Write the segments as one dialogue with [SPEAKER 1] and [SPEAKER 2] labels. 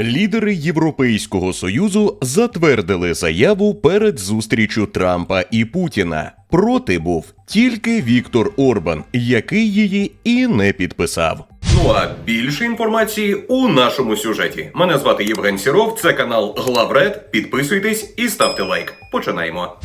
[SPEAKER 1] Лідери Європейського союзу затвердили заяву перед зустрічю Трампа і Путіна. Проти був тільки Віктор Орбан, який її і не підписав. Ну а більше інформації у нашому сюжеті. Мене звати Євген Сіров. Це канал Главред. Підписуйтесь і ставте лайк. Починаємо.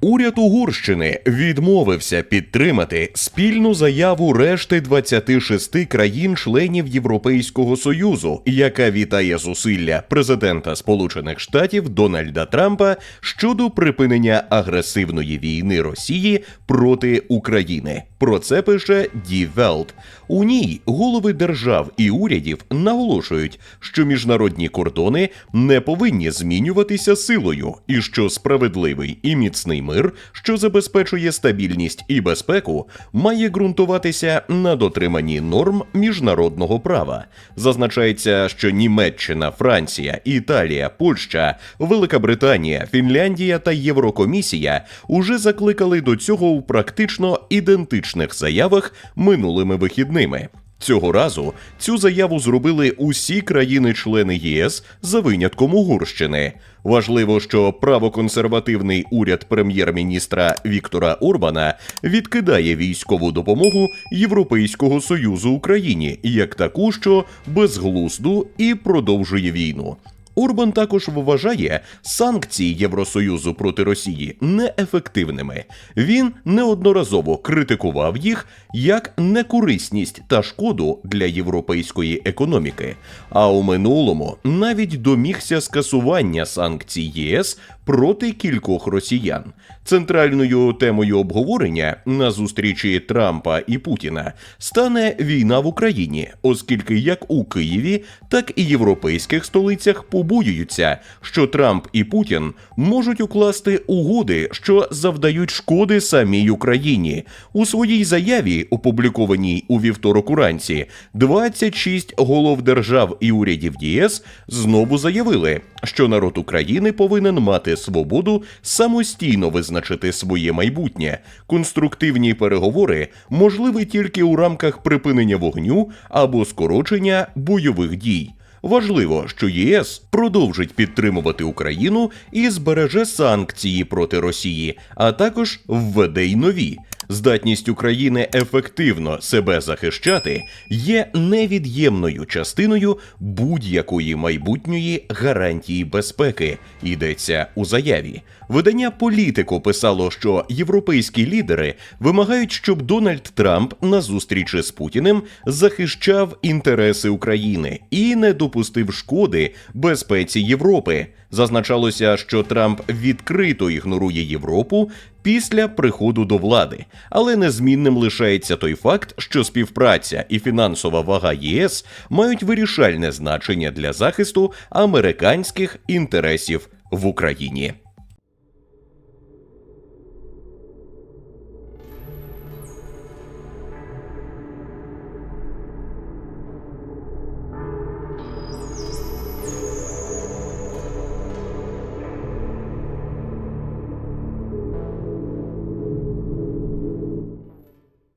[SPEAKER 1] Уряд Угорщини відмовився підтримати спільну заяву решти 26 країн-членів Європейського союзу, яка вітає зусилля президента Сполучених Штатів Дональда Трампа щодо припинення агресивної війни Росії проти України. Про це пише Die Welt. У ній голови держав і урядів наголошують, що міжнародні кордони не повинні змінюватися силою, і що справедливий і міцний мир, що забезпечує стабільність і безпеку, має ґрунтуватися на дотриманні норм міжнародного права. Зазначається, що Німеччина, Франція, Італія, Польща, Велика Британія, Фінляндія та Єврокомісія уже закликали до цього у практично ідентичних заявах минулими вихідними. Цього разу цю заяву зробили усі країни-члени ЄС за винятком Угорщини. Важливо, що правоконсервативний уряд прем'єр-міністра Віктора Орбана відкидає військову допомогу Європейського союзу Україні як таку, що безглузду і продовжує війну. Орбан також вважає санкції Євросоюзу проти Росії неефективними. Він неодноразово критикував їх як некорисність та шкоду для європейської економіки. А у минулому навіть домігся скасування санкцій ЄС проти кількох росіян. Центральною темою обговорення на зустрічі Трампа і Путіна стане війна в Україні, оскільки як у Києві, так і європейських столицях побоюються, що Трамп і Путін можуть укласти угоди, що завдають шкоди самій Україні. У своїй заяві, опублікованій у вівторок уранці, 26 голов держав і урядів ЄС знову заявили, що народ України повинен мати свободу самостійно визначити своє майбутнє. Конструктивні переговори можливі тільки у рамках припинення вогню або скорочення бойових дій. Важливо, що ЄС продовжить підтримувати Україну і збереже санкції проти Росії, а також введе й нові. Здатність України ефективно себе захищати є невід'ємною частиною будь-якої майбутньої гарантії безпеки. Йдеться у заяві. Видання Політико писало, що європейські лідери вимагають, щоб Дональд Трамп на зустрічі з Путіним захищав інтереси України і не допустив шкоди безпеці Європи. Зазначалося, що Трамп відкрито ігнорує Європу після приходу до влади, але незмінним лишається той факт, що співпраця і фінансова вага ЄС мають вирішальне значення для захисту американських інтересів в Україні.